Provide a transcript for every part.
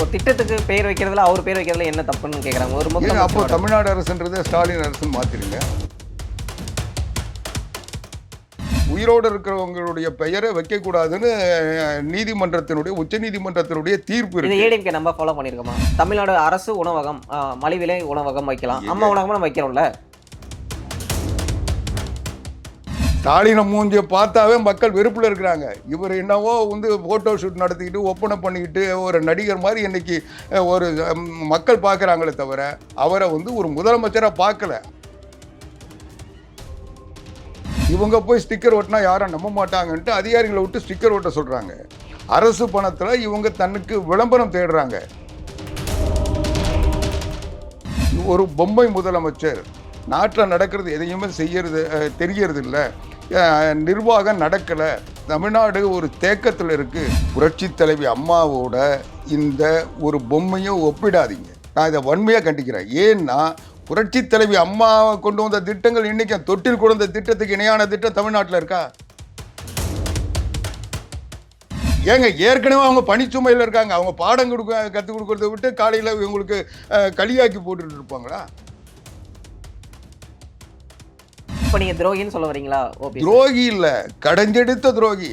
ஒரு திட்டத்துக்கு பேர் வைக்கிறதுல அவர் பேர் வைக்கிறதுல என்ன தப்புன்னு கேட்குறாங்க ஒரு ஏங்க அப்போ தமிழ்நாடு அரசுன்றதை ஸ்டாலின் அரசுன்னு மாத்திருங்க உயிரோடு இருக்கிறவங்களுடைய பெயரை வைக்கக்கூடாதுன்னு நீதிமன்றத்தினுடைய உச்ச நீதிமன்றத்தினுடைய தீர்ப்பு இருக்கு. ஏடிஎம்கே நம்ம ஃபாலோ பண்ணியிருக்கோமா? தமிழ்நாடு அரசு உணவகம் மலிவிலை உணவகம் வைக்கலாம். அம்மா உணவகம் நம்ம வைக்கிறோம்ல. ஸ்டாலினை மூஞ்சியை பார்த்தாவே மக்கள் வெறுப்பில் இருக்கிறாங்க. இவர் என்னவோ வந்து ஃபோட்டோ ஷூட் நடத்திக்கிட்டு ஒப்பனை பண்ணிக்கிட்டு ஒரு நடிகர் மாதிரி இன்னைக்கு ஒரு மக்கள் பார்க்குறாங்களே தவிர அவரை வந்து ஒரு முதலமைச்சராக பார்க்கல. இவங்க போய் ஸ்டிக்கர் ஒட்டினா யாரும் நம்ப மாட்டாங்கன்ட்டு அதிகாரிகளை விட்டு ஸ்டிக்கர் ஒட்ட சொல்கிறாங்க அரசு பணத்தில் இவங்க தனக்கு விளம்பரம் தேடுறாங்க. ஒரு பொம்மை முதலமைச்சர் நாட்டில் நடக்கிறது எதையுமே செய்யறது தெரிகிறது தெரியறது இல்லை நிர்வாகம் நடக்கலை. தமிழ்நாடு ஒரு தேக்கத்தில் இருக்குது புரட்சி தலைவி அம்மாவோட இந்த ஒரு பொம்மையை ஒப்பிடாதீங்க. நான் இதை வன்மையாக கண்டிக்கிறேன். ஏன்னா புரட்சி தலைவி அம்மா கொண்டு வந்த திட்டங்கள் இன்றைக்கி தொட்டில் கொண்டு வந்த திட்டத்துக்கு இணையான திட்டம் தமிழ்நாட்டில் இருக்கா? ஏங்க ஏற்கனவே அவங்க பணிச்சுமையில் இருக்காங்க. அவங்க பாடம் கொடுக்க கற்றுக் கொடுக்கறத விட்டு காலையில் இவங்களுக்கு களியாக்கி போட்டுட்டு இருப்பாங்களா? இப்போ நீங்கள் துரோகின்னு சொல்ல வரீங்களா ஓபி துரோகி இல்ல. கடைஞ்செடுத்த துரோகி.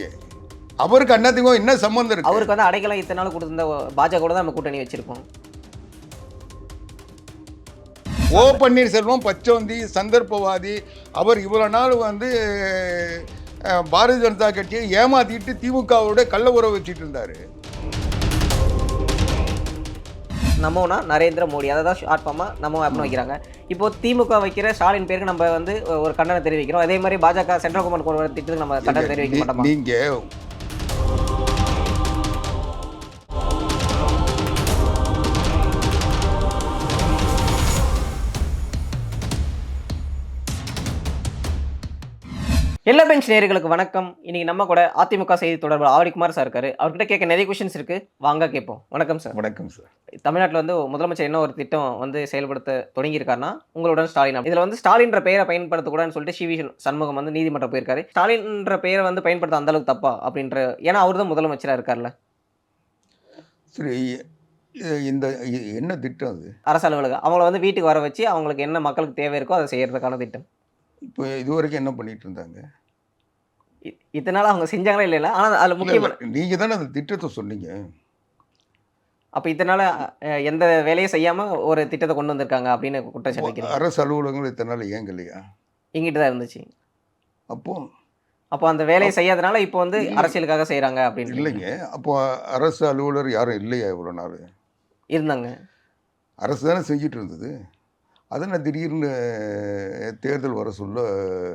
அவருக்கு அண்ணத்துக்கும் என்ன சம்பந்தம் இருக்கு? அவருக்கு வந்து அடைக்கலம் இத்தனை நாள் கொடுத்திருந்த பாஜக கூட தான் நம்ம கூட்டணி வச்சிருக்கோம். ஓ பன்னீர்செல்வம் பச்சோந்தி சந்தர்ப்பவாதி அவர் இவ்வளவு நாள் வந்து பாரதிய ஜனதா கட்சியை ஏமாத்திட்டு திமுகவோட கள்ள உறவு வச்சுட்டு இருந்தாரு. நம்மனா நரேந்திர மோடி. அதை தான் ஷார்ட் ஃபார்மாக நம்ம அப்படின்னு வைக்கிறாங்க. இப்போ திமுக வைக்கிற ஸ்டாலின் பேருக்கு நம்ம வந்து ஒரு கண்டனம் தெரிவிக்கிறோம். அதே மாதிரி பாஜக சென்ட்ரல் கவர்மெண்ட் வர திட்டத்துக்கு நம்ம கண்டனம் தெரிவிக்க மாட்டோமா? நீங்க எல்லா பெஞ்ச் நேயர்களுக்கு வணக்கம். இன்னைக்கு நம்ம கூட அதிமுக செய்தி தொடர்பு ஆவடிக்குமார் சார் இருக்காரு. அவர்கிட்ட கேட்க நிறைய கொஷின்ஸ் இருக்கு. வாங்க கேட்போம். வணக்கம் சார் வணக்கம் சார் தமிழ்நாட்டில் வந்து முதலமைச்சர் என்ன ஒரு திட்டம் வந்து செயல்படுத்த தொடங்கியிருக்காருன்னா உங்களுடன் ஸ்டாலின். இதுல வந்து ஸ்டாலின்ற பெயரை பயன்படுத்தக்கூடாதுன்னு சொல்லிட்டு சிவி சண்முகம் வந்து நீதிமன்றம் போயிருக்காரு. ஸ்டாலின்ற பெயரை வந்து பயன்படுத்த அந்த அளவுக்கு தப்பா? அப்படின்ற ஏன்னா அவர் தான் முதலமைச்சராக இருக்கார்ல சரி இந்த என்ன திட்டம் அது? அரசு அலுவலகம். அவங்கள வந்து வீட்டுக்கு வர வச்சு அவங்களுக்கு என்ன மக்களுக்கு தேவை இருக்கோ அதை செய்யறதுக்கான திட்டம். இப்போ இதுவரைக்கும் என்ன பண்ணிட்டு இருந்தாங்க? இ- இத்தனை நாள் அவங்க செஞ்சாங்களா இல்லைல்ல ஆனால் அதில் முக்கியமான இல்ல, நீங்க தானே அந்த திட்டத்தை சொன்னீங்க. அப்போ அஹ், எந்த வேலையும் செய்யாமல் ஒரு திட்டத்தை கொண்டு வந்திருக்காங்க அப்படின்னு குற்றச்சாட்டு வைக்கிறீங்க. அரசு அலுவலகங்கள் இத்தனை நாள் இயங்கலையா? எங்கிட்ட தான் இருந்துச்சு. அப்போ? அப்போ அந்த வேலையை செய்யாதனால இப்போ வந்து அரசியலுக்காக செய்கிறாங்க அப்படின்னு இல்லைங்க. அப்போ அரசு அலுவலர் யாரும் இல்லையா இவ்வளோ நாள்? இருந்தாங்க. அரசு தானே செஞ்சுட்டு இருந்தது. அதனால் திடீர்னு தேர்தல் வர சொல்ல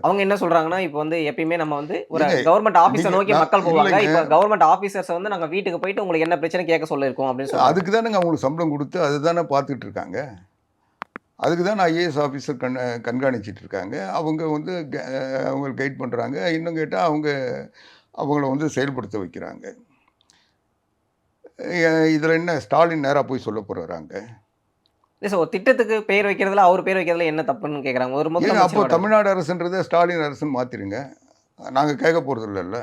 அவங்க என்ன சொல்றாங்கன்னா இப்போ வந்து எப்பயுமே நம்ம வந்து ஒரு கவர்மெண்ட் நீங்க- நோக்கி மக்கள் போவாங்க. இப்போ கவர்மெண்ட் ஆபீசர்ஸ் வந்து நாங்க வீட்டுக்கு போயிட்டு உங்களுக்கு என்ன பிரச்சனை கேட்க சொல்லிருக்கோம் அப்படின்னு சொல்லுவாங்க அதுக்கு தானேங்க அவங்களுக்கு சம்பளம் கொடுத்து அதுதானே பார்த்துட்டு இருக்காங்க. அதுக்கு தான் ஐஏஎஸ் ஆஃபீஸர் கண் கண்காணிச்சிட்டு இருக்காங்க. அவங்க வந்து க- அவங்க கைட் பண்ணுறாங்க இன்னும் கேட்டால் அவங்க அவங்கள வந்து செயல்படுத்த வைக்கிறாங்க. இதில் என்ன ஸ்டாலின் நேராக போய் சொல்ல போகிறாங்க இல்லை சார் ஒரு திட்டத்துக்கு பேர் வைக்கிறதுல அவர் பேர் வைக்கிறதுல என்ன தப்புன்னு கேட்குறாங்க ஒரு ஏங்க அப்போ தமிழ்நாடு அரசுன்றதை ஸ்டாலின் அரசுன்னு மாற்றிடுங்க நாங்கள் கேட்க போகிறது இல்லைல்ல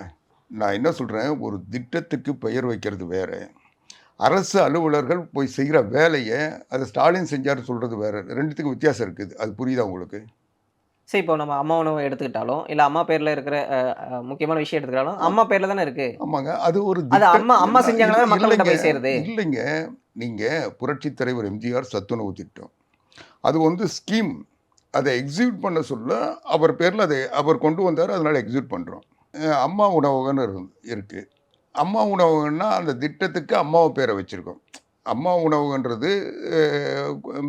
நான் என்ன சொல்கிறேன் ஒரு திட்டத்துக்கு பெயர் வைக்கிறது வேற. அரசு அலுவலர்கள் போய் செய்கிற வேலையை அதை ஸ்டாலின் செஞ்சார் சொல்கிறது வேற. ரெண்டுத்துக்கு வித்தியாசம் இருக்குது. அது புரியுதா உங்களுக்கு? சரி இப்போ நம்ம அம்மா உணவு எடுத்துக்கிட்டாலும் இல்லை அம்மா பேர்ல இருக்கிற முக்கியமான விஷயம் எடுத்துக்கிட்டாலும் அம்மா பேர்ல தானே இருக்கு. ஆமாங்க. அது ஒரு அது. அம்மா அம்மா செஞ்சாங்கன்னா மக்கள்கிட்ட போய் இல்லைங்க. சேருது இல்லைங்க. நீங்கள் புரட்சி தலைவர் எம்ஜிஆர் சத்துணவு திட்டம். அது வந்து ஸ்கீம். அதை எக்ஸிக்யூட் பண்ண சொல்ல அவர் பேரில் அதை அவர் கொண்டு வந்தார் அதனால் எக்ஸிக்யூட் பண்ணுறோம் அம்மா உணவகம்னு இருக்குது அம்மா உணவகம்னா அந்த திட்டத்துக்கு அம்மாவை பேரை வச்சுருக்கோம். அம்மா உணவுன்றது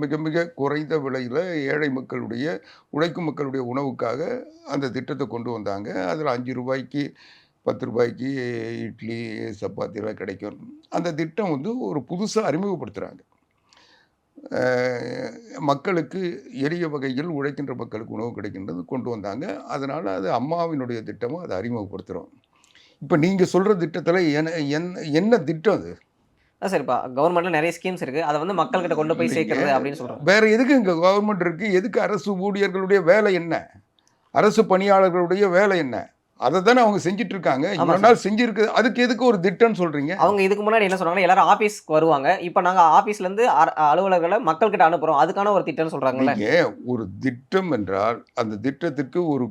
மிக மிக குறைந்த விலையில் ஏழை மக்களுடைய உழைக்கும் மக்களுடைய உணவுக்காக அந்த திட்டத்தை கொண்டு வந்தாங்க. அதில் அஞ்சு ரூபாய்க்கு பத்து ரூபாய்க்கு இட்லி சப்பாத்திலாம் கிடைக்கும். அந்த திட்டம் வந்து ஒரு புதுசாக அறிமுகப்படுத்துகிறாங்க மக்களுக்கு எளிய வகையில் உழைக்கின்ற மக்களுக்கு உணவு கிடைக்கின்றது கொண்டு வந்தாங்க. அதனால் அது அம்மாவினுடைய திட்டமும் அதை அறிமுகப்படுத்துகிறோம் இப்போ நீங்கள் சொல்கிற திட்டத்தில் என்ன என்ன திட்டம் அது? அதான் சார் இப்போ கவர்மெண்ட்ல நிறைய ஸ்கீம்ஸ் இருக்கு. அதை வந்து மக்கள்கிட்ட கொண்டு போய் சேர்க்கறது அப்படின்னு சொல்றாங்க. வேற எதுக்கு இங்கே கவர்மெண்ட் இருக்குது எதுக்கு அரசு ஊழியர்களுடைய வேலை என்ன? அரசு பணியாளர்களுடைய வேலை என்ன? அதை தானே அவங்க செஞ்சுட்டு இருக்காங்க சார். நாள் செஞ்சிருக்கு. அதுக்கு எதுக்கு ஒரு திட்டம்னு சொல்றீங்க? அவங்க இதுக்கு முன்னாடி என்ன சொன்னாங்கன்னா எல்லாரும் ஆபீஸ்க்கு வருவாங்க. இப்போ நாங்க ஆபீஸ்ல இருந்து அர- அலுவலர்களை மக்கள் கிட்ட அனுப்புறோம். அதுக்கான ஒரு திட்டம்னு சொல்றாங்கல்ல. நீங்க ஒரு திட்டம் என்றால் அந்த திட்டத்திற்கு ஒரு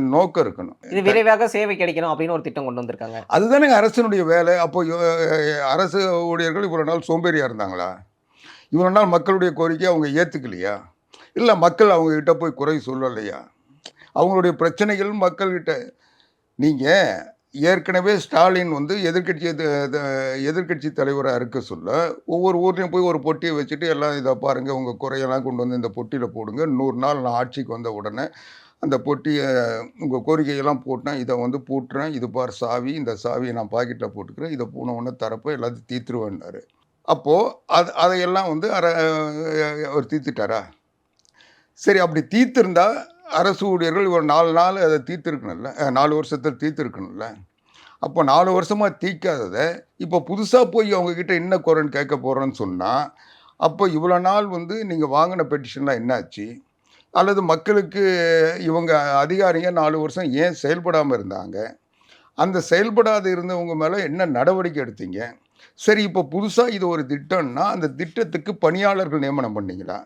நோக்கம் இருக்கணும். இது விரைவாக சேவை கிடைக்கணும் அப்படின்னு ஒரு திட்டம் கொண்டு வந்திருக்காங்க. அதுதானே அரசனுடைய வேலை. அப்போ அரசு ஊழியர்கள் இவ்வளவு நாள் சோம்பேறியா இருந்தாங்களா? இவ்வளவு நாள் மக்களுடைய கோரிக்கை அவங்க ஏத்துக்கலையா? இல்ல மக்கள் அவங்க கிட்ட போய் குறை சொல்லலையா? அவங்களுடைய பிரச்சனைகள் மக்கள்கிட்ட நீங்கள் ஏற்கனவே ஸ்டாலின் வந்து எதிர்க்கட்சி எதிர்க்கட்சி தலைவராக இருக்க சொல்ல ஒவ்வொரு ஊர்லேயும் போய் ஒரு பொட்டியை வச்சுட்டு எல்லாம் இதை பாருங்கள் உங்கள் குறையெல்லாம் கொண்டு வந்து இந்த பொட்டியில் போடுங்க. நூறு நாள் நான் ஆட்சிக்கு வந்த உடனே அந்த பொட்டியை உங்கள் கோரிக்கையெல்லாம் போட்டேன் இதை வந்து பூட்டுறேன். இது பார் சாவி இந்த சாவியை நான் பாக்கெட்டில் போட்டுக்கிறேன். இதை போன உடனே தரப்போ எல்லாத்தையும் தீர்த்துருவேன்னாரு அப்போது அது அதையெல்லாம் வந்து அரை அவர் தீர்த்துட்டாரா சரி அப்படி தீர்த்திருந்தால் அரசு ஊழியர்கள் ஒரு நாலு நாள் அதை தீர்த்துருக்கணும்ல. நாலு வருஷத்தில் தீர்த்துருக்கணும்ல. அப்போ நாலு வருஷமாக தீர்க்காததை இப்போ புதுசாக போய் அவங்கக்கிட்ட என்ன குறைன்னு கேட்க போகிறோன்னு சொன்னால் அப்போ இவ்வளோ நாள் வந்து நீங்கள் வாங்கின பெட்டிஷன்லாம் என்னாச்சு? அல்லது மக்களுக்கு இவங்க அதிகாரிங்க நாலு வருஷம் ஏன் செயல்படாமல் இருந்தாங்க? அந்த செயல்படாது இருந்தவங்க மேலே என்ன நடவடிக்கை எடுத்தீங்க? சரி இப்போ புதுசாக இது ஒரு திட்டம்னா அந்த திட்டத்துக்கு பணியாளர்கள் நியமனம் பண்ணீங்களா?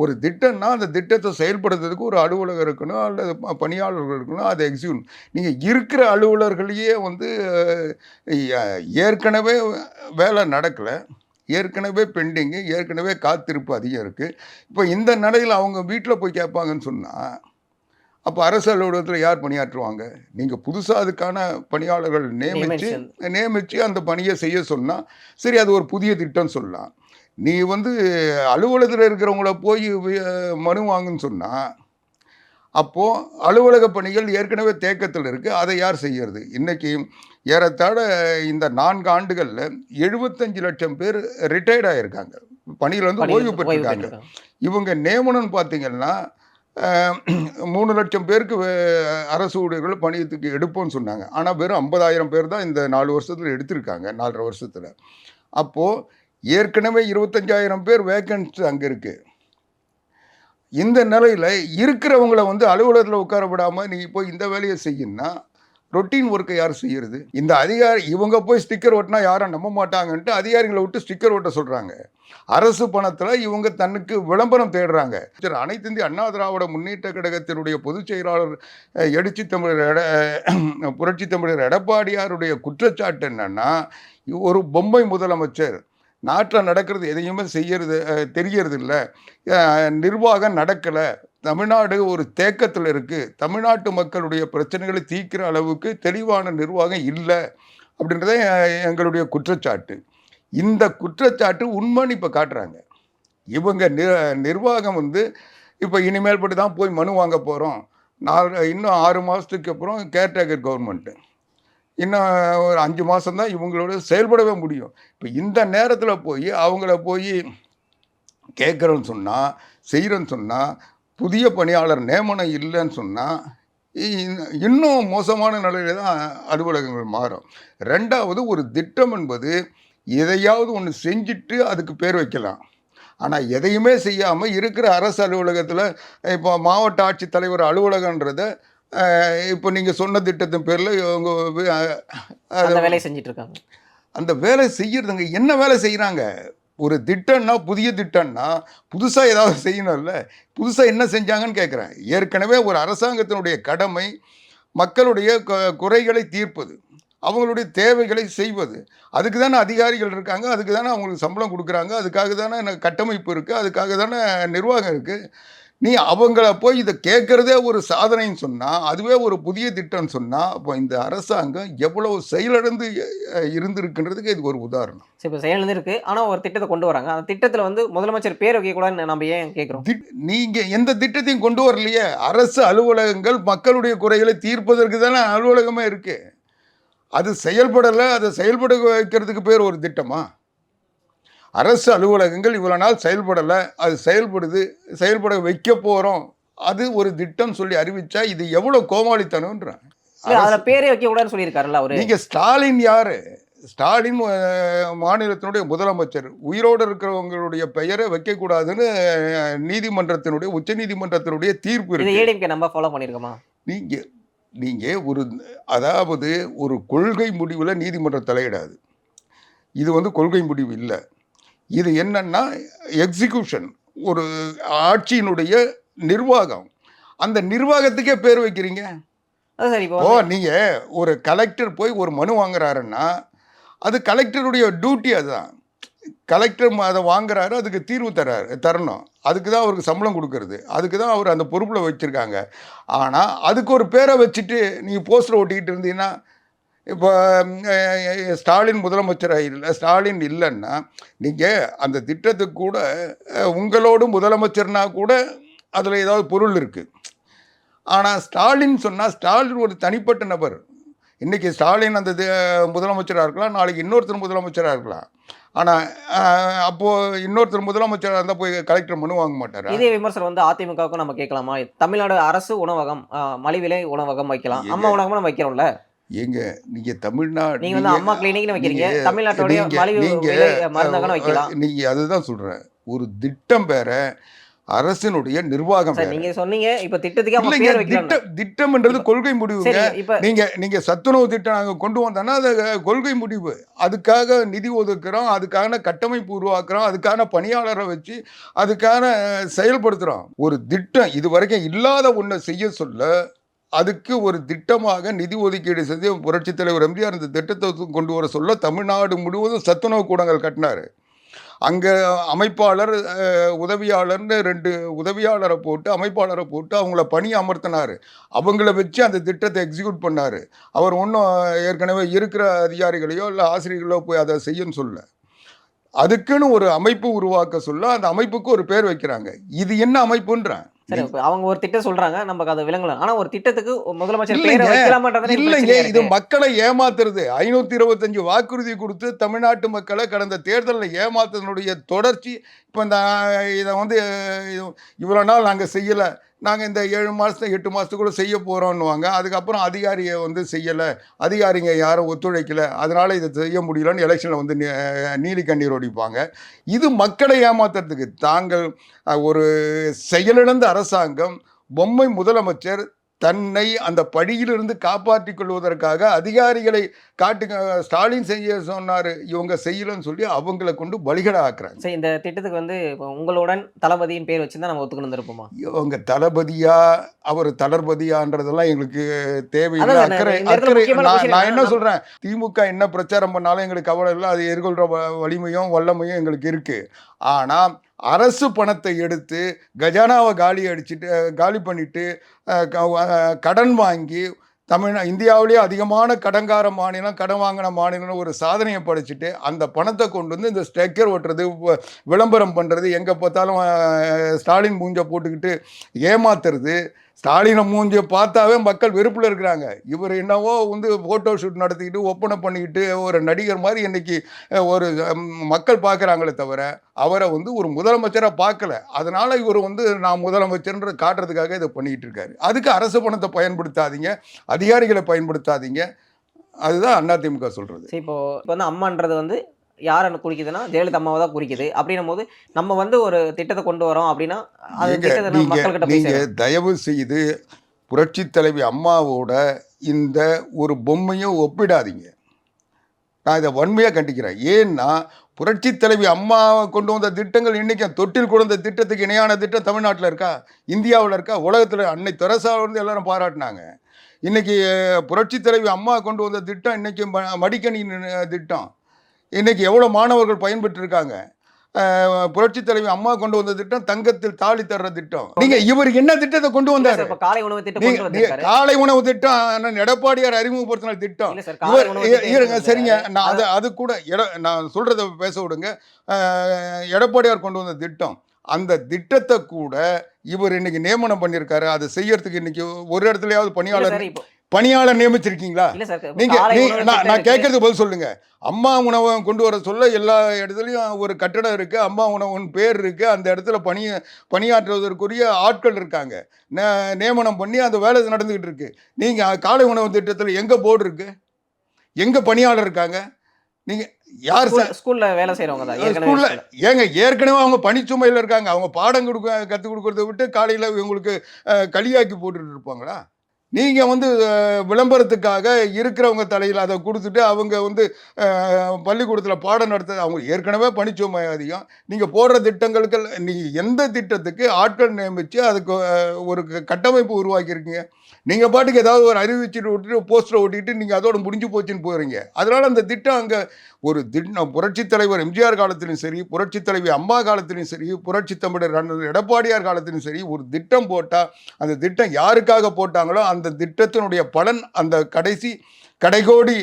ஒரு திட்டம்னா அந்த திட்டத்தை செயல்படுத்துறதுக்கு ஒரு அலுவலகம் இருக்கணும் அல்லது பணியாளர்கள் இருக்கணும் அதை எக்ஸிக்யூட் நீங்கள் இருக்கிற அலுவலர்களையே வந்து ஏற்கனவே வேலை நடக்கலை. ஏற்கனவே பெண்டிங்கு ஏற்கனவே காத்திருப்பு அதிகம் இருக்குது இப்போ இந்த நிலையில் அவங்க வீட்டில் போய் கேட்பாங்கன்னு சொன்னால் அப்போ அரசு அலுவலகத்தில் யார் பணியாற்றுவாங்க? நீங்கள் புதுசாக அதுக்கான பணியாளர்கள் நியமித்து. நியமித்து அந்த பணியை செய்ய சொன்னால் சரி அது ஒரு புதிய திட்டம் சொல்லலாம். நீ வந்து அலுவலகத்தில் இருக்கிறவங்கள போய் மனு வாங்குன்னு சொன்னால் அப்போது அலுவலக பணிகள் ஏற்கனவே தேக்கத்தில் இருக்குது அதை யார் செய்யறது? இன்னைக்கு ஏறத்தாழ இந்த நான்கு ஆண்டுகளில் எழுபத்தஞ்சு லட்சம் பேர் ரிட்டையர்ட் ஆகியிருக்காங்க பணியில் வந்து ஓய்வு பெற்றிருக்காங்க. இவங்க நியமனம் பார்த்தீங்கன்னா மூணு லட்சம் பேருக்கு அரசு ஊழியர்கள் பணியத்துக்கு எடுப்போம்னு சொன்னாங்க. ஆனால் வெறும் ஐம்பதாயிரம் பேர் தான் இந்த நாலு வருஷத்தில் எடுத்திருக்காங்க நாலரை வருஷத்தில். அப்போது ஏற்கனவே இருபத்தஞ்சாயிரம் பேர் வேக்கன்சி அங்கே இருக்குது இந்த நிலையில் இருக்கிறவங்கள வந்து அலுவலகத்தில் உட்கார விடாமல் நீ போய் இந்த வேலையை செய்யணும்னா ரொட்டீன் ஒர்க்கை யார் செய்யறது? இந்த அதிகாரி இவங்க போய் ஸ்டிக்கர் ஓட்டினா யாரும் நம்ப மாட்டாங்கன்ட்டு அதிகாரிகளை விட்டு ஸ்டிக்கர் ஓட்ட சொல்கிறாங்க அரசு பணத்தில் இவங்க தன்னுக்கு விளம்பரம் தேடுறாங்க. சரி, அனைத்து இந்திய அண்ணா திராவிட முன்னேற்ற கழகத்தினுடைய பொதுச் செயலாளர் எழுச்சி தமிழர் எட புரட்சி தமிழர் எடப்பாடியாருடைய குற்றச்சாட்டு என்னன்னா ஒரு பொம்மை முதலமைச்சர் நாட்டில் நடக்கிறது எதையுமே செய்யறது தெரிகிறது தெரியறது இல்லை நிர்வாகம் நடக்கலை. தமிழ்நாடு ஒரு தேக்கத்தில் இருக்குது தமிழ்நாட்டு மக்களுடைய பிரச்சனைகளை தீர்க்கிற அளவுக்கு தெளிவான நிர்வாகம் இல்லை அப்படின்றத எங்களுடைய குற்றச்சாட்டு. இந்த குற்றச்சாட்டு உண்மைன்னு இப்போ காட்டுறாங்க. இவங்க நி நிர்வாகம் வந்து இப்போ இனிமேல் படி தான் போய் மனு வாங்க போகிறோம் நாலு இன்னும் ஆறு மாதத்துக்கு அப்புறம் கேர்டேக்கர் கவர்மெண்ட்டு. இன்னும் ஒரு அஞ்சு மாதம் தான் இவங்களோட செயல்படவே முடியும். இப்போ இந்த நேரத்தில் போய் அவங்கள போய் கேட்குறோன்னு சொன்னால் செய்கிறோன்னு சொன்னால் புதிய பணியாளர் நியமனம் இல்லைன்னு சொன்னால் இன்னும் மோசமான நிலையில தான் அலுவலகங்கள் மாறும். ரெண்டாவது ஒரு திட்டம் என்பது எதையாவது ஒன்று செஞ்சுட்டு அதுக்கு பேர் வைக்கலாம். ஆனால் எதையுமே செய்யாமல் இருக்கிற அரசு அலுவலகத்தில் இப்போ மாவட்ட ஆட்சித்தலைவர் அலுவலகன்றதை இப்போ நீங்கள் சொன்ன திட்டத்தின் பேரில் இவங்க வி- அஹ், அந்த வேலை செய்யறதுங்க என்ன வேலை செய்கிறாங்க ஒரு திட்டம்னா புதிய திட்டம்னா புதுசாக ஏதாவது செய்யணும்ல புதுசாக என்ன செஞ்சாங்கன்னு கேட்குறேன் ஏற்கனவே ஒரு அரசாங்கத்தினுடைய கடமை மக்களுடைய குறைகளை தீர்ப்பது அவங்களுடைய தேவைகளை செய்வது. அதுக்கு தானே அதிகாரிகள் இருக்காங்க அதுக்கு தானே அவங்களுக்கு சம்பளம் கொடுக்குறாங்க அதுக்காக தானே எனக்கு கட்டமைப்பு இருக்குது அதுக்காக தானே நிர்வாகம் இருக்குது நீ அவங்கள போய் இதை கேட்குறதே ஒரு சாதனைன்னு சொன்னால் அதுவே ஒரு புதிய திட்டம்னு சொன்னால் அப்போ இந்த அரசாங்கம் எவ்வளவு செயலிழந்து இருந்திருக்குன்றதுக்கு இது ஒரு உதாரணம். சரி இப்போ செயல் இருக்கு. ஆனா ஒரு திட்டத்தை கொண்டு வராங்க. அந்த திட்டத்துல வந்து முதலமைச்சர் பேர் வைக்க கூடாதுன்னு நம்ம ஏன் கேட்குறோம்? நீங்கள் எந்த திட்டத்தையும் கொண்டு வரலையே. அரசு அலுவலகங்கள் மக்களுடைய குறைகளை தீர்ப்பதற்கு தானே அலுவலகமே இருக்கு. அது செயல்படலை அதை செயல்பட வைக்கிறதுக்கு பேர் ஒரு திட்டமா? அரசு அலுவலகங்கள் இவ்வளோ நாள் செயல்படலை. அது செயல்படுது செயல்பட வைக்க போகிறோம் அது ஒரு திட்டம் சொல்லி அறிவிச்சா இது எவ்வளோ அதுல பேரே வைக்க கூடாதுன்னு சொல்லியிருக்காருல்ல அவரு. நீங்க ஸ்டாலின் யாரு? ஸ்டாலின் மாநிலத்தினுடைய முதலமைச்சர். உயிரோடு இருக்கிறவங்களுடைய பெயரை வைக்கக்கூடாதுன்னு நீதிமன்றத்தினுடைய உச்ச நீதிமன்றத்தினுடைய தீர்ப்பு ஏடிஎம்கே நம்ம ஃபாலோ பண்ணியிருக்கோமா நீங்க நீங்கள் ஒரு அதாவது ஒரு கொள்கை முடிவில் நீதிமன்றம் தலையிடாது. இது வந்து கொள்கை முடிவு இல்லை. இது என்னன்னா எக்ஸிகியூஷன் ஒரு ஆட்சியினுடைய நிர்வாகம். அந்த நிர்வாகத்துக்கே பேர் வைக்கிறீங்க? ஓ நீங்கள் ஒரு கலெக்டர் போய் ஒரு மனு வாங்குறாருன்னா அது கலெக்டருடைய டியூட்டி அதுதான். கலெக்டர் அதை வாங்குறாரு அதுக்கு தீர்வு தராரு தரணும். அதுக்கு தான் அவருக்கு சம்பளம் கொடுக்கறது. அதுக்கு தான் அவர் அந்த பொறுப்பில் வச்சுருக்காங்க. ஆனால் அதுக்கு ஒரு பேரை வச்சுட்டு நீங்கள் போஸ்டர் ஒட்டிக்கிட்டு இருந்தீங்கன்னா இப்போ ஸ்டாலின் முதலமைச்சராக இல்லை ஸ்டாலின் இல்லைன்னா நீங்கள் அந்த திட்டத்துக்கு கூட உங்களோடு முதலமைச்சர்னா கூட அதில் ஏதாவது பொருள் இருக்குது ஆனால் ஸ்டாலின் சொன்னால் ஸ்டாலின் ஒரு தனிப்பட்ட நபர். இன்றைக்கி ஸ்டாலின் அந்த முதலமைச்சராக இருக்கலாம் நாளைக்கு இன்னொருத்தர் முதலமைச்சராக இருக்கலாம். ஆனால் அப்போது இன்னொருத்தர் முதலமைச்சராக இருந்தால் போய் கலெக்டர் மனு வாங்க மாட்டாரா? இதே விமர்சனம் வந்து அதிமுகவுக்கும் நம்ம கேட்கலாமா? தமிழ்நாடு அரசு உணவகம் மலிவிலை உணவகம் வைக்கலாம். அம்மா உணவகம் நம்ம வைக்கிறோம்ல. ஏங்க நீங்கள் தமிழ்நாடு நீங்க வந்து அம்மா கிளினிக்னு வைக்கிறீங்க. நீங்க- தமிழ்நாட்டுடைய நீங்க- மலிவு நீங்க, விலை மருந்தகம்னு வைக்கலாம். நீங்கள் அதுதான் சொல்கிறேன் ஒரு திட்டம் வேற அரசினுடைய நிர்வாகம் நீங்க சொன்னீங்க இப்ப திட்டத்துக்கே திட்டம்ன்றது கொள்கை முடிவுங்க. நீங்க நீங்க சத்துணவு திட்டம் நாங்க கொண்டு வந்தோம்னா அது கொள்கை முடிவு. அதுக்காக நிதி ஒதுக்குறோம் அதுக்கான கட்டமைப்பு உருவாக்குறோம் அதுக்கான பணியாளரை வச்சு அதுக்கான செயல்படுத்துறோம். ஒரு திட்டம் இது வரைக்கும் இல்லாத ஒன்றை செய்ய சொல்ல அதுக்கு ஒரு திட்டமாக நிதி ஒதுக்கீடு செய்து புரட்சித் தலைவர் எம்ஜிஆர் இந்த திட்டத்தை கொண்டு வர சொல்ல தமிழ்நாடு முழுவதும் சத்துணவு கூடங்கள் கட்டினார். அங்கே அமைப்பாளர் உதவியாளர்னு ரெண்டு உதவியாளரை போட்டு அமைப்பாளரை போட்டு அவங்கள பணி அமர்த்தினார். அவங்கள வச்சு அந்த திட்டத்தை எக்ஸிக்யூட் பண்ணார். அவர் ஒன்றும் ஏற்கனவே இருக்கிற அதிகாரிகளையோ இல்லை ஆசிரியர்களோ போய் அதை செய்யன்னு சொல்ல. அதுக்குன்னு ஒரு அமைப்பு உருவாக்க சொல்ல அந்த அமைப்புக்கு ஒரு பேர் வைக்கிறாங்க. இது என்ன அமைப்புன்றேன். சரி அவங்க ஒரு திட்டம் சொல்றாங்க நமக்கு அது விளங்கல ஆனா ஒரு திட்டத்துக்கு முதலமைச்சர் பேரை எனக்கு இல்லைங்க. இது. மக்களை ஏமாத்துறது. ஐநூத்தி இருபத்தஞ்சு வாக்குறுதி கொடுத்து தமிழ்நாட்டு மக்களை கடந்த தேர்தலில் ஏமாத்துறதுடைய தொடர்ச்சி இப்போ இந்த இதை வந்து இவ்வளோ நாள் நாங்கள் செய்யலை. நாங்கள் இந்த ஏழு மாதத்தை எட்டு மாதத்துக்குள்ள செய்ய போகிறோன்னுவாங்க அதுக்கப்புறம் அதிகாரியை வந்து செய்யலை. அதிகாரிங்க யாரும் ஒத்துழைக்கலை. அதனால் இதை செய்ய முடியலன்னு எலெக்ஷனில் வந்து நீ- நீலி கண்ணீர் ஒடிப்பாங்க. இது மக்களை ஏமாத்துறதுக்கு தாங்கள் ஒரு செயலிழந்த அரசாங்கம் பொம்மை முதலமைச்சர் தன்னை அந்த படியிலிருந்து காப்பாற்றிக் கொள்வதற்காக அதிகாரிகளை காட்டுங்க ஸ்டாலின் செய்ய சொன்னார் இவங்க செய்யலன்னு சொல்லி அவங்கள கொண்டு பலிகடை ஆக்குறாங்க. சரி இந்த திட்டத்துக்கு வந்து உங்களுடன் தளபதியின் பேர் வச்சிருந்தா நம்ம ஒத்துக்கணும் இருப்போமா இவங்க தளபதியா அவர் தளபதியான்றதெல்லாம் எங்களுக்கு தேவையில்லை. அக்கறை அக்கறை நான் என்ன சொல்றேன்? திமுக என்ன பிரச்சாரம் பண்ணாலும் எங்களுக்கு கவலை இல்லை அது எதிர்கொள்ற வ- வலிமையும் வல்லமையும் எங்களுக்கு இருக்கு. ஆனா அரசு பணத்தை எடுத்து கஜானாவை காலி அடிச்சிட்டு காலி பண்ணிட்டு க- கடன் வாங்கி தமிழ் இந்தியாவிலேயே அதிகமான கடன்கார மாநிலம் கடன் வாங்கின மாநிலம்னு ஒரு சாதனையை படைச்சிட்டு அந்த பணத்தை கொண்டு வந்து இந்த ஸ்டெக்கர் ஓட்டுறது விளம்பரம் பண்ணுறது எங்கே பார்த்தாலும் ஸ்டாலின் மூஞ்ச போட்டுக்கிட்டு ஏமாத்துறது ஸ்டாலினை மூஞ்சிய பார்த்தாவே மக்கள் வெறுப்பில் இருக்கிறாங்க. இவர் என்னவோ வந்து ஃபோட்டோ ஷூட் நடத்திக்கிட்டு ஒப்பனை பண்ணிக்கிட்டு ஒரு நடிகர் மாதிரி இன்னைக்கு ஒரு மக்கள் பார்க்குறாங்களே தவிர அவரை வந்து ஒரு முதலமைச்சராக பார்க்கல. அதனால் இவர் வந்து நான் முதலமைச்சர்ன்ற காட்டுறதுக்காக இதை பண்ணிக்கிட்டு இருக்காரு. அதுக்கு அரசு பணத்தை பயன்படுத்தாதீங்க அதிகாரிகளை பயன்படுத்தாதீங்க. அதுதான் அதிமுக சொல்றது. இப்போ இப்போ வந்து அம்மான்றது வந்து யாரை குறிக்குதுன்னா ஜெயலலிதா அம்மாவை தான் குறிக்குது. அப்படின்னும் போது நம்ம வந்து ஒரு திட்டத்தை கொண்டு வரோம் அப்படின்னா அது திட்டத்தை மக்கள்கிட்ட. தயவு செய்து புரட்சி தலைவி அம்மாவோட இந்த ஒரு பொம்மையை ஒப்பிடாதீங்க. நான் இதை வன்மையாக கண்டிக்கிறேன். ஏன்னா புரட்சி தலைவி அம்மா கொண்டு வந்த திட்டங்கள் இன்னைக்கு தொட்டில் குழந்தை திட்டத்துக்கு இணையான திட்டம் தமிழ்நாட்டில் இருக்கா? இந்தியாவில் இருக்கா? உலகத்தில் அன்னை தெரசா வந்து எல்லாரும் பாராட்டினாங்க. இன்னைக்கு புரட்சி தலைவி அம்மா கொண்டு வந்த திட்டம் இன்னைக்கு ம- மடிக்கணி திட்டம். இன்னைக்கு எவ்வளோ மாணவர்கள் பயன்பெற்றிருக்காங்க? புரட்சி தலைவி அம்மா கொண்டு வந்த திட்டம் தங்கத்தில் தாலி தர்ற திட்டம். நீங்க இவர் என்ன திட்டத்தை கொண்டு வந்தாரு? காலை உணவு திட்டம் காலை உணவு திட்டம் அண்ணன் எடப்பாடியார் அறிமுகப்படுத்தின திட்டம். சரிங்க. நான் அது அது கூட நான் சொல்றத பேச விடுங்க. எடப்பாடியார் கொண்டு வந்த திட்டம். அந்த திட்டத்தை கூட இவர் இன்னைக்கு நியமனம் பண்ணியிருக்காரு. அதை செய்யறதுக்கு இன்னைக்கு ஒரு இடத்துலயாவது பணியாளர் பணியாளர் நியமிச்சிருக்கீங்களா? நீங்க நான். கேட்கறதுக்கு பதில் சொல்லுங்க. அம்மா உணவகம் கொண்டு வர சொல்ல எல்லா இடத்துலையும் ஒரு கட்டடம் இருக்கு அம்மா உணவன் பேர் இருக்கு அந்த இடத்துல பணி பணியாற்றுவதற்குரிய ஆட்கள் இருக்காங்க. நே- நியமனம் பண்ணி அந்த வேலை நடந்துகிட்டு இருக்கு. நீங்க காலை உணவு திட்டத்தில் எங்க போர்டு இருக்கு? எங்க பணியாளர் இருக்காங்க? நீங்க யார் ஸ்கூல்ல வேலை செய்யறவங்க தான் ஸ்கூல்ல. ஏங்க ஏற்கனவே அவங்க பணிச்சுமையில் இருக்காங்க. அவங்க பாடம் கொடுக்க கற்றுக் கொடுக்கறத விட்டு காலையில் இவங்களுக்கு களியாக்கி போட்டுட்டு இருப்பாங்களா? நீங்கள் வந்து விளம்பரத்துக்காக இருக்கிறவங்க தலையில் அதை கொடுத்துட்டு அவங்க வந்து பள்ளிக்கூடத்தில் பாடம் நடத்த அவங்க ஏற்கனவே பணிச்சுமை அதிகம். நீங்கள் போடுற திட்டங்களுக்கு நீங்கள் எந்த திட்டத்துக்கு ஆட்கள் நியமித்து அதுக்கு ஒரு கட்டமைப்பு உருவாக்கியிருக்கீங்க? நீங்கள் பாட்டுக்கு ஏதாவது ஒரு அறிவிச்சுட்டு விட்டுட்டு போஸ்டரை ஒட்டிட்டு நீங்கள் அதோட முடிஞ்சு போச்சுன்னு போகிறீங்க அதனால் அந்த திட்டம் அங்கே ஒரு திட்டம் புரட்சித் தலைவர் எம்ஜிஆர் காலத்திலும் சரி புரட்சித் தலைவி அம்மா காலத்திலும் சரி புரட்சி தமிழர் அண்ணன் எடப்பாடியார் காலத்திலும் சரி ஒரு திட்டம் போட்டால் அந்த திட்டம் யாருக்காக போட்டாங்களோ அந்த திட்டத்தினுடைய பலன் அந்த கடைசி கடைகோடி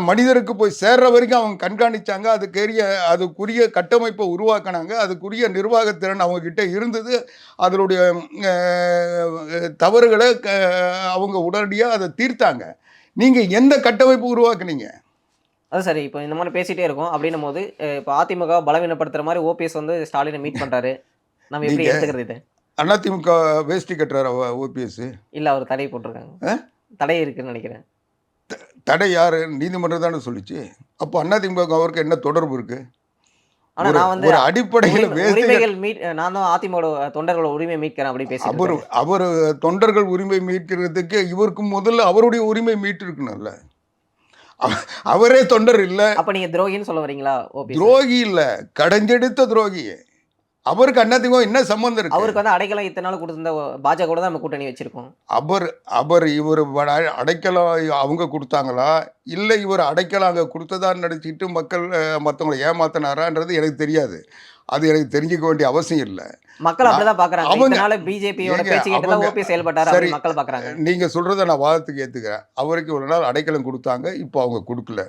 மனிதருக்கு போய் சேர்ற வரைக்கும் அவங்க கண்காணிச்சாங்க. அதுக்குரிய அதுக்குரிய கட்டமைப்பை உருவாக்கினாங்க. அதுக்குரிய நிர்வாகத்திறன் அவங்க கிட்ட இருந்தது. அதனுடைய தவறுகளை க- அவங்க உடனடியாக அதை தீர்த்தாங்க. நீங்கள் எந்த கட்டமைப்பு உருவாக்குனீங்க? அது சரி. இப்போ இந்த மாதிரி பேசிட்டே இருக்கோம். அப்படின்னும் போது இப்போ அதிமுக பலவீனப்படுத்துற மாதிரி ஓபிஎஸ் வந்து ஸ்டாலினை மீட் பண்றாரு. நம்ம எப்படி எடுத்துக்கிறது இது? அதிமுக வேஷ்டி கட்டுறாரு ஓபிஎஸ் இல்ல அவர் தடை போட்டிருக்காங்க. தடை இருக்குன்னு நினைக்கிறேன். தடை யாரு? நீதிமன்றம் தானே சொல்லிச்சு. அப்போ அதிமுக அவருக்கு என்ன தொடர்பு இருக்கு? ஆனா ஒரு- நான் வந்து அடிப்படையில் உரிமைகள் மீட் நான் தான் அதிமுக தொண்டர்களோட உரிமை மீட்கிறேன் அப்படி பேசிட்டு அவர். அவர் தொண்டர்கள் உரிமை மீட்கிறதுக்கு இவருக்கு முதல்ல அவருடைய உரிமை மீட்டு இருக்கணும்ல அவ- அவரே தொண்டர் இல்ல. அப்ப நீங்க துரோகின்னு சொல்ல வரீங்களா துரோகி இல்ல. கடைஞ்செடுத்த துரோகி அவருக்கு அதிமுக என்ன சம்பந்தம் இருக்கு? அவருக்கு வந்து அடைக்கலம் இத்தனை நாள் கொடுத்திருந்த பாஜக கூட தான் நம்ம கூட்டணி வச்சிருக்கோம். அவர் அவர் இவர் அடைக்கலம் அவங்க கொடுத்தாங்களா? இல்லை இவர் அடைக்கலம் அங்கே கொடுத்ததா நடிச்சுட்டு மக்கள் அஹ், மத்தவங்களை ஏமாத்தினாரான்றது எனக்கு தெரியாது. அது எனக்கு தெரிஞ்சுக்க வேண்டிய அவசியம் இல்லை. மக்கள் அப்படிதான் பாக்குறாங்க அவங்க- பிஜேபியோட பேச்சு கேட்டு ஓபிஎஸ் செயல்பட்டாரு. சரி. மக்கள் பாக்குறாங்க நீங்கள் சொல்கிறத நான் வாதத்துக்கு ஏற்றுக்கிறேன் அவருக்கு ஒரு நாள் அடைக்கலம் கொடுத்தாங்க. இப்போ அவங்க கொடுக்கல.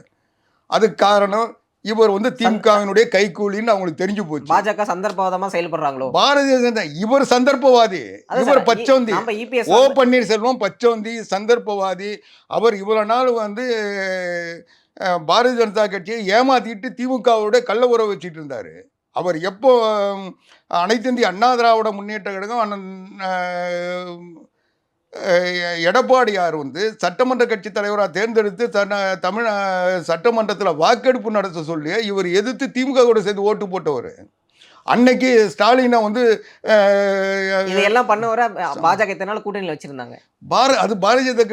அதுக்கு காரணம் இவர் வந்து திமுகவினுடைய கைக்கூலின்னு அவங்களுக்கு தெரிஞ்சு போச்சு. பாஜக சந்தர்ப்பவாதமா செயல்படுறாங்களோ? பாரதிய ஜனதா இவர் சந்தர்ப்பவாதி இவர் பச்சோந்தி. இபிஎஸ் ஓ பன்னீர்செல்வம் பச்சோந்தி சந்தர்ப்பவாதி அவர் இவ்வளோ நாள் வந்து பாரதிய ஜனதா கட்சியை ஏமாத்திட்டு திமுகவோட கள்ள உறவு வச்சுட்டு இருந்தார். அவர் எப்போ அஹ், அனைத்து இந்திய அண்ணா திராவிட முன்னேற்ற கழகம் அண்ணன் எடப்பாடியார் வந்து சட்டமன்ற கட்சி தலைவராக தேர்ந்தெடுத்து தன்னை தமிழ் சட்டமன்றத்தில் வாக்கெடுப்பு நடத்த சொல்லி இவர் எதிர்த்து திமுக கூட சேர்ந்து ஓட்டு போட்டவர். அன்னைக்கு ஸ்டாலினை வந்து இதெல்லாம் பண்ண வர பாஜக இத்தனை நாள் கூட்டணியில வச்சிருந்தாங்க. பார அது பாரதிய ஜனதா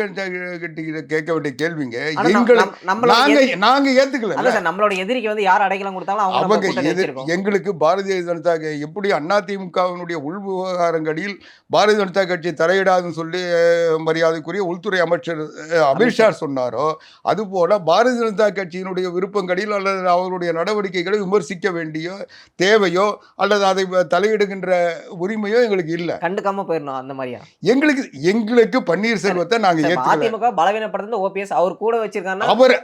கேட்க வேண்டிய கேள்விங்க. ஆனா நம்- எங்களை நம்- நம்மளோட நாங்க நாங்க ஏத்துக்கல. சார் நம்மளோட எதிரிக்கு வந்து யார் அடைக்கலம் கொடுத்தாலும் அவங்க கூட்டணி எங்களுக்கு பாரதிய ஜனதா எப்படி அதிமுகவினுடைய உள் விவகாரங்களில் பாரதிய ஜனதா கட்சி தலையிடாதுன்னு சொல்லி மரியாதைக்குரிய உள்துறை அமைச்சர் அமித்ஷா. சொன்னாரோ அதுபோல பாரதிய ஜனதா கட்சியினுடைய விருப்பங்களில் அல்லது அவருடைய நடவடிக்கைகளை விமர்சிக்க வேண்டிய தேவையோ அல்லது அதை தலையிடுகின்ற உரிமையோ எங்களுக்கு இல்லை. கண்டுக்காம போயிடணும் அந்த மாதிரியா? எங்களுக்கு எங்களுக்கு பன்னீர்செல்வத்தை நாங்க சார், இப்ப ஏத்துக்கல. அதிமுக பலவீனப்படுத்துறது ஓபிஎஸ் அவர் கூட வச்சிருக்காருன்னா அவர்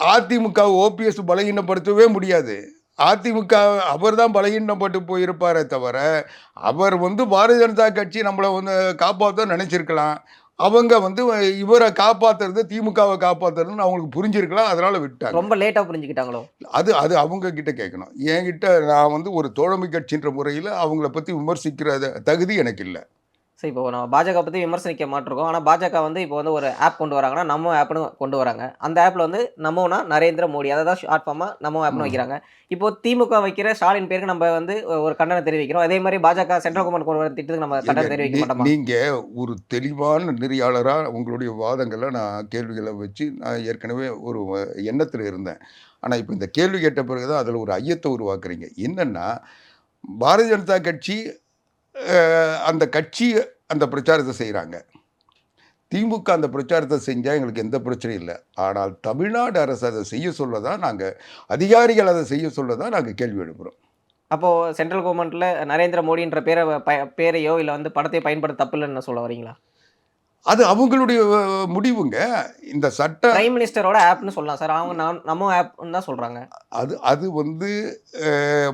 அதிமுக ஓபிஎஸ் பலகீனப்படுத்தவே முடியாது. அதிமுக அவர் தான் பலகீனப்பட்டு போயிருப்பாரே தவிர அவர் வந்து பாரதிய ஜனதா கட்சி நம்மளை வந்து காப்பாற்ற நினைச்சிருக்கலாம். அவங்க வந்து இவரை காப்பாத்துறது திமுகவை காப்பாத்துறதுன்னு அவங்களுக்கு புரிஞ்சிருக்கலாம் அதனால விட்டாங்க. ரொம்ப லேட்டா புரிஞ்சுக்கிட்டாங்களோ? அது அது அவங்க கிட்ட கேட்கணும். என்கிட்ட நான் வந்து ஒரு தோழமை கட்சின்ற முறையில் அவங்கள பற்றி விமர்சிக்கிற தகுதி எனக்கு இல்லை. சரி இப்போ நம்ம பாஜக பத்தி விமர்சனிக்க மாட்டிருக்கோம். ஆனா பாஜக வந்து இப்போ வந்து ஒரு ஆப் கொண்டு வராங்கன்னா நம்ம ஆப்னு கொண்டு வராங்க. அந்த ஆப்ல வந்து நம்மனா நரேந்திர மோடி. அதை தான் ஷார்ட் ஃபார்மா நம்ம ஆப்னு. வைக்கிறாங்க. இப்போ திமுக வைக்கிற ஸ்டாலின் பேருக்கு நம்ம வந்து ஒரு கண்டனம் தெரிவிக்கிறோம். அதே மாதிரி பாஜக சென்ட்ரல் கவர்மெண்ட் கொண்டு வர திட்டத்துக்கு நம்ம கண்டனம் தெரிவிக்க மாட்டோமா? நீங்க ஒரு தெளிவான நெறியாளராக உங்களுடைய வாதங்களை நான் கேள்விகளை வச்சு நான் ஏற்கனவே ஒரு எண்ணத்தில் இருந்தேன். ஆனால் இப்போ இந்த கேள்வி கேட்ட பிறகு தான் அதில் ஒரு ஐயத்தை உருவாக்குறீங்க. என்னன்னா பாரதிய ஜனதா கட்சி அந்த கட்சி அந்த பிரச்சாரத்தை செய்கிறாங்க திமுக அந்த பிரச்சாரத்தை செஞ்சால் எங்களுக்கு எந்த பிரச்சனையும் இல்லை. ஆனால் தமிழ்நாடு அரசு அதை செய்ய சொல்ல தான் நாங்கள் அதிகாரிகள் அதை செய்ய சொல்லதான் நாங்கள் கேள்வி எழுப்புகிறோம் அப்போது சென்ட்ரல் கவர்மெண்ட்டில் நரேந்திர மோடின்ற பேரை ப- பேரையோ இல்லை வந்து படத்தை பயன்படுத்த தப்பு இல்லைன்னு சொல்ல வரீங்களா? அது அவங்களுடைய முடிவுங்க. இந்த சட்ட பிரைம் மினிஸ்டரோட ஆப்னு சொல்லலாம் சார். அவங்க நாம் நம்ம ஆப்னு தான் சொல்றாங்க. அது அது வந்து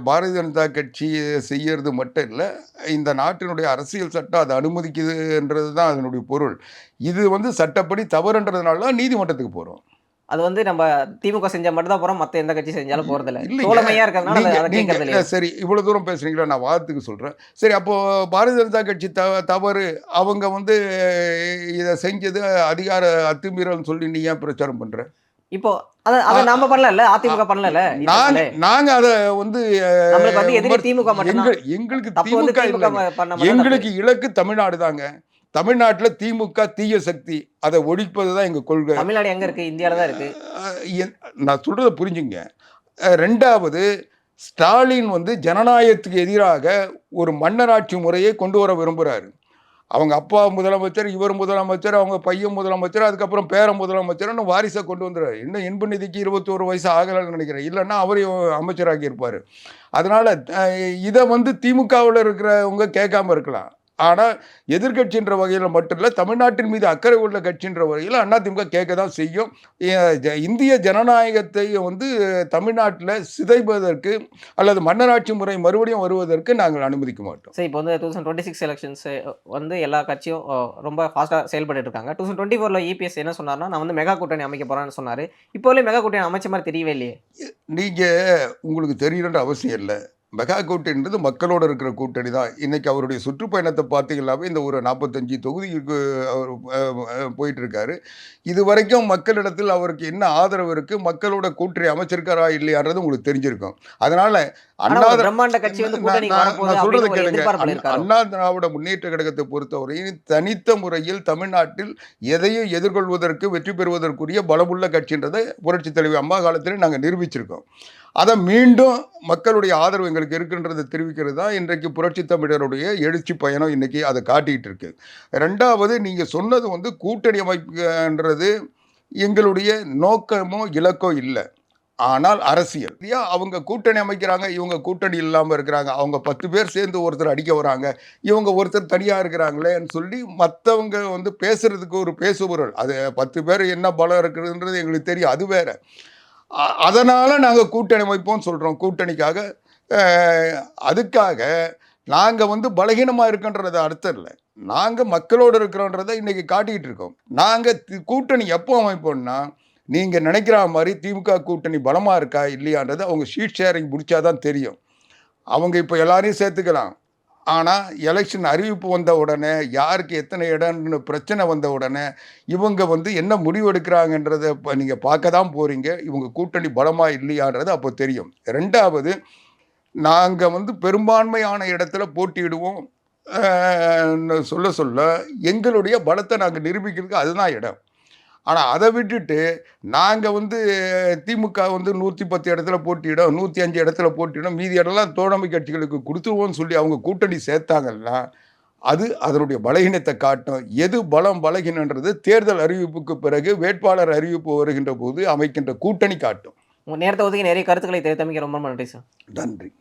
பாரதிய ஜனதா கட்சி செய்யறது மட்டும் இல்லை இந்த நாட்டினுடைய அரசியல் சட்டம் அதை அனுமதிக்குதுன்றது தான் அதனுடைய பொருள். இது வந்து சட்டப்படி தவறுன்றதுனால தான் நீதிமன்றத்துக்கு போகிறோம் அது வந்து நம்ம திமுக செஞ்சா மட்டும் தான் போறோம் மத்த எந்த கட்சி செஞ்சாலும் போறது இல்ல இல்லைங்க. தோழமையா இருக்கிறதுனால சரி இவ்வளவு தூரம் பேசுறீங்களா? நான் வாதத்துக்கு சொல்றேன். சரி அப்போ பாரதிய ஜனதா கட்சி த தவறு. அவங்க வந்து இதை செஞ்சது அதிகார அத்துமீறல்னு சொல்லி நீ ஏன் பிரச்சாரம் பண்ற? இப்போ அத அத நாம பண்ணல அதிமுக பண்ணல. நாங்க நாங்க அதை வந்து மட்டும்தான். எங்களுக்கு திமுக எங்களுக்கு இலக்கு தமிழ்நாடு தாங்க. தமிழ்நாட்டில் திமுக தீய சக்தி. அதை ஒழிப்பது தான் எங்கள் கொள்கை. தமிழ்நாடு எங்க இருக்கு? இந்தியால தான் இருக்கு. அஹ் என்- நான் சொல்கிறத புரிஞ்சுங்க. ரெண்டாவது ஸ்டாலின் வந்து ஜனநாயகத்துக்கு எதிராக ஒரு மன்னராட்சி முறையை கொண்டு வர விரும்புகிறாரு அவங்க அப்பா முதலமைச்சர் இவர் முதலமைச்சர் அவங்க பையன் முதலமைச்சர் அதுக்கப்புறம் பேர முதலமைச்சர்னு வாரிசை கொண்டு வந்துடுறாரு இன்னும் இன்ப நிதிக்கு இருபத்தோரு வயசு ஆகலைன்னு நினைக்கிறேன். இல்லைன்னா அவரையும் அமைச்சராக்கி இருப்பார் அதனால் இதை வந்து திமுகவில் இருக்கிறவங்க கேட்காம இருக்கலாம். ஆனால் எதிர்க்கட்சின்ற வகையில் மட்டும் இல்லை தமிழ்நாட்டின் மீது அக்கறை உள்ள கட்சின்ற வகையில் அதிமுக கேட்க தான் செய்யும். இந்திய ஜனநாயகத்தை வந்து தமிழ்நாட்டில் சிதைப்பதற்கு அல்லது மன்னராட்சி முறை மறுபடியும் வருவதற்கு நாங்கள் அனுமதிக்க மாட்டோம். சரி இப்போ வந்து two thousand twenty six elections வந்து எல்லா கட்சியும் ரொம்ப ஃபாஸ்ட்டாக செயல்பட்டு இருக்காங்க. டூ தௌசண்ட் டுவெண்ட்டி ஃபோரில் இபிஎஸ் என்ன சொன்னார்னா நான் வந்து மெகா கூட்டணி அமைக்க போறேன்னு சொன்னார். இப்போலே மெகா கூட்டணி அமைச்ச மாதிரி தெரியவே இல்லையே. நீங்கள் உங்களுக்கு தெரியணுன்ற அவசியம் இல்லை. மெகா கூட்டணின்றது மக்களோட இருக்கிற கூட்டணி தான். இன்னைக்கு அவருடைய சுற்றுப்பயணத்தை பார்த்தீங்கன்னாவே இந்த ஒரு நாற்பத்தஞ்சு தொகுதிக்கு அவர் அஹ், அஹ், போயிட்டு இருக்காரு இது வரைக்கும் மக்களிடத்தில் அவருக்கு என்ன ஆதரவு இருக்கு? மக்களோட கூட்டணி அமைச்சிருக்காரா இல்லையான்றது உங்களுக்கு தெரிஞ்சிருக்கும். அதனால அண்ணா நான் ஒரு கேளுங்க. அண்ணா- திராவிட முன்னேற்ற கழகத்தை பொறுத்தவரையில் தனித்த முறையில் தமிழ்நாட்டில் எதையும் எதிர்கொள்வதற்கு வெற்றி பெறுவதற்குரிய பலமுள்ள கட்சின்றதை புரட்சித் தலைவி அம்மா காலத்திலே நாங்கள் நிரூபிச்சிருக்கோம். அதை மீண்டும் மக்களுடைய ஆதரவு எங்களுக்கு இருக்குன்றதை தெரிவிக்கிறது தான் இன்றைக்கு புரட்சி தமிழருடைய எழுச்சி பயணம் இன்னைக்கு அதை காட்டிகிட்டு இருக்கு. ரெண்டாவது நீங்கள் சொன்னது வந்து கூட்டணி அமைப்புன்றது எங்களுடைய நோக்கமோ இலக்கோ இல்லை. ஆனால் அரசியல். ஏன் அவங்க கூட்டணி அமைக்கிறாங்க இவங்க கூட்டணி இல்லாமல் இருக்கிறாங்க. அவங்க பத்து பேர் சேர்ந்து ஒருத்தர் அடிக்க வராங்க இவங்க ஒருத்தர் தனியாக இருக்கிறாங்களேன்னு சொல்லி மற்றவங்க வந்து பேசுகிறதுக்கு ஒரு பேசுபொருள். அது பத்து பேர் என்ன பலம் இருக்குதுன்றது எங்களுக்கு தெரியும். அது வேறு. அதனால் நாங்கள் கூட்டணி வைப்போம்னு சொல்கிறோம் கூட்டணிக்காக அதுக்காக நாங்கள் வந்து பலகீனமாக இருக்கின்றது அர்த்தம் இல்லை. நாங்கள் மக்களோடு இருக்கிறோன்றதை இன்றைக்கி காட்டிக்கிட்டு இருக்கோம். நாங்கள் கூட்டணி எப்போ அமைப்போம்னா நீங்கள் நினைக்கிற மாதிரி திமுக கூட்டணி பலமாக இருக்கா இல்லையான்றது அவங்க ஷீட் ஷேரிங் முடிச்சாதான் தெரியும். அவங்க இப்போ எல்லாரையும் சேர்த்துக்கலாம். ஆனால் எலெக்ஷன் அறிவிப்பு வந்த உடனே யாருக்கு எத்தனை இடம்னு பிரச்சனை வந்த உடனே இவங்க வந்து என்ன முடிவு எடுக்கிறாங்கன்றதை இப்போ நீங்கள் பார்க்க தான் போகிறீங்க இவங்க கூட்டணி பலமாக இல்லையான்றது அப்போ தெரியும். ரெண்டாவது நாங்கள் வந்து பெரும்பான்மையான இடத்துல போட்டியிடுவோம். சொல்ல சொல்ல எங்களுடைய பலத்தை நாங்கள் நிரூபிக்கிறதுக்கு அதுதான் இடம். ஆனால் அதை விட்டுட்டு நாங்கள் வந்து திமுக வந்து நூற்றி பத்து இடத்துல போட்டியிடும் நூற்றி அஞ்சு இடத்துல போட்டியிடும் மீதி இடம்லாம் தோழமை கட்சிகளுக்கு கொடுத்துருவோம்னு சொல்லி அவங்க கூட்டணி சேர்த்தாங்கன்னா அது அதனுடைய பலகீனத்தை காட்டும். எது பலம் பலகீனன்றது தேர்தல் அறிவிப்புக்கு பிறகு வேட்பாளர் அறிவிப்பு வருகின்ற போது அமைக்கின்ற கூட்டணி காட்டும். உங்க நேரத்தை ஒதுக்கி நிறைய கருத்துக்களை தெரிவித்தமைக்கு ரொம்ப நன்றி சார். நன்றி.